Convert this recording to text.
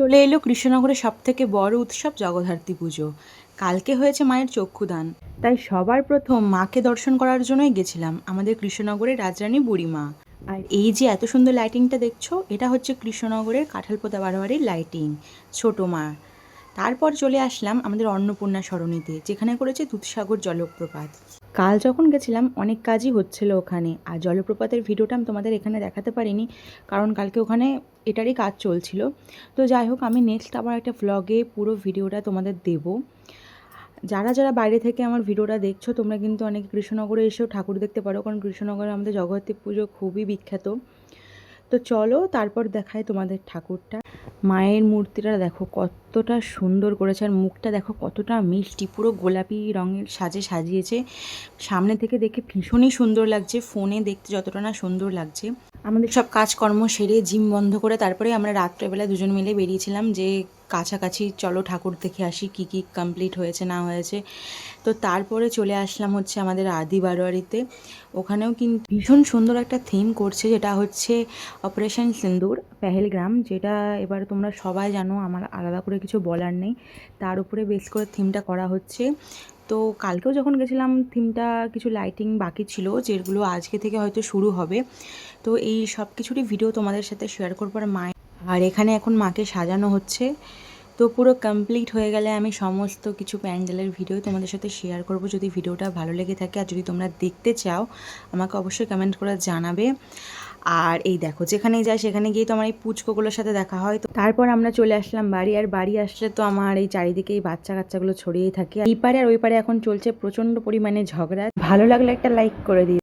চলে এলো কৃষ্ণনগরের সব থেকে বড় উৎসব জগদ্ধাত্রী পুজো। কালকে হয়েছে মায়ের চক্ষুদান। তাই সবার প্রথম মাকে দর্শন করার জন্যই গেছিলাম আমাদের কৃষ্ণনগরের রাজরানী বুড়িমা। আর এই যে এত সুন্দর লাইটিংটা দেখছ, এটা হচ্ছে কৃষ্ণনগরের কাঁঠালপোতা বারোয়ারির লাইটিং ছোটো মা। তারপর চলে আসলাম আমাদের অন্নপূর্ণা সরণিতে, যেখানে করেছে দুধসাগর জলপ্রপাত। কাল যখন গেছিলাম, অনেক কাজই হচ্ছিল ওখানে। আর জলপ্রপাতের ভিডিওটা আমি তোমাদের এখানে দেখাতে পারিনি, কারণ কালকে ওখানে এটারই কাজ চলছিল। তো যাই হোক, আমি নেক্সট আবার একটা ভ্লগে পুরো ভিডিওটা তোমাদের দেব। যারা যারা বাইরে থেকে আমার ভিডিওটা দেখছ, তোমরা কিন্তু অনেক কৃষ্ণনগরে এসেও ঠাকুর দেখতে পারো, কারণ কৃষ্ণনগরে আমাদের জগদ্ধাত্রী পুজো খুবই বিখ্যাত। তো চলো, তারপর দেখায় তোমাদের ঠাকুরটা। মায়ের মূর্তিটা দেখো কতটা সুন্দর করেছে আর মুখটা দেখো কতটা মিষ্টি, পুরো গোলাপি রঙের সাজে সাজিয়েছে। সামনে থেকে দেখে ভীষণই সুন্দর লাগছে, ফোনে দেখতে যতটা না সুন্দর লাগছে। আমাদের সব কাজকর্ম সেরে জিম বন্ধ করে তারপরে আমরা রাত্রেবেলা দুজন মিলে বেরিয়েছিলাম যে কাছাকাছি চলো ঠাকুর দেখে আসি কি কি কমপ্লিট হয়েছে, না হয়েছে। তো তারপরে চলে আসলাম হচ্ছে আমাদের আদি বারোয়ারিতে ওখানেও কিন্তু ভীষণ সুন্দর একটা থিম করছে যেটা হচ্ছে অপারেশন সিন্দুর, পেহেলগ্রাম, যেটা এবার তোমরা সবাই জানো, আমার আলাদা করে কিছু বলার নেই। তার উপরে বেস করে থিমটা করা হচ্ছে। তো কালকেও যখন গেছিলাম থিমটা কিছু লাইটিং বাকি ছিল, যেগুলো আজকে থেকে হয়তো শুরু হবে। তো এই সব কিছুরই ভিডিও তোমাদের সাথে শেয়ার করবার মায় আর এখানে এখন মাকে সাজানো হচ্ছে। তো পুরো কমপ্লিট হয়ে গেলে আমি সমস্ত কিছু প্যান্ডেলের ভিডিও তোমাদের সাথে শেয়ার করব। যদি ভিডিওটা ভালো লেগে থাকে আর যদি তোমরা দেখতে চাও, আমাকে অবশ্যই কমেন্ট করে জানাবে। আর এই দেখো, যেখানেই যাই সেখানে গিয়ে তো আমার এই পুচকোগুলোর সাথে দেখা হয়। তো তারপর আমরা চলে আসলাম বাড়ি, আর বাড়ি আসলে তো আমার এই চারিদিকে এই বাচ্চা কাচ্চাগুলো ছড়িয়েই থাকে। এই পারে আর ওই পারে এখন চলছে প্রচণ্ড পরিমাণে ঝগড়া। ভালো লাগলে একটা লাইক করে দিই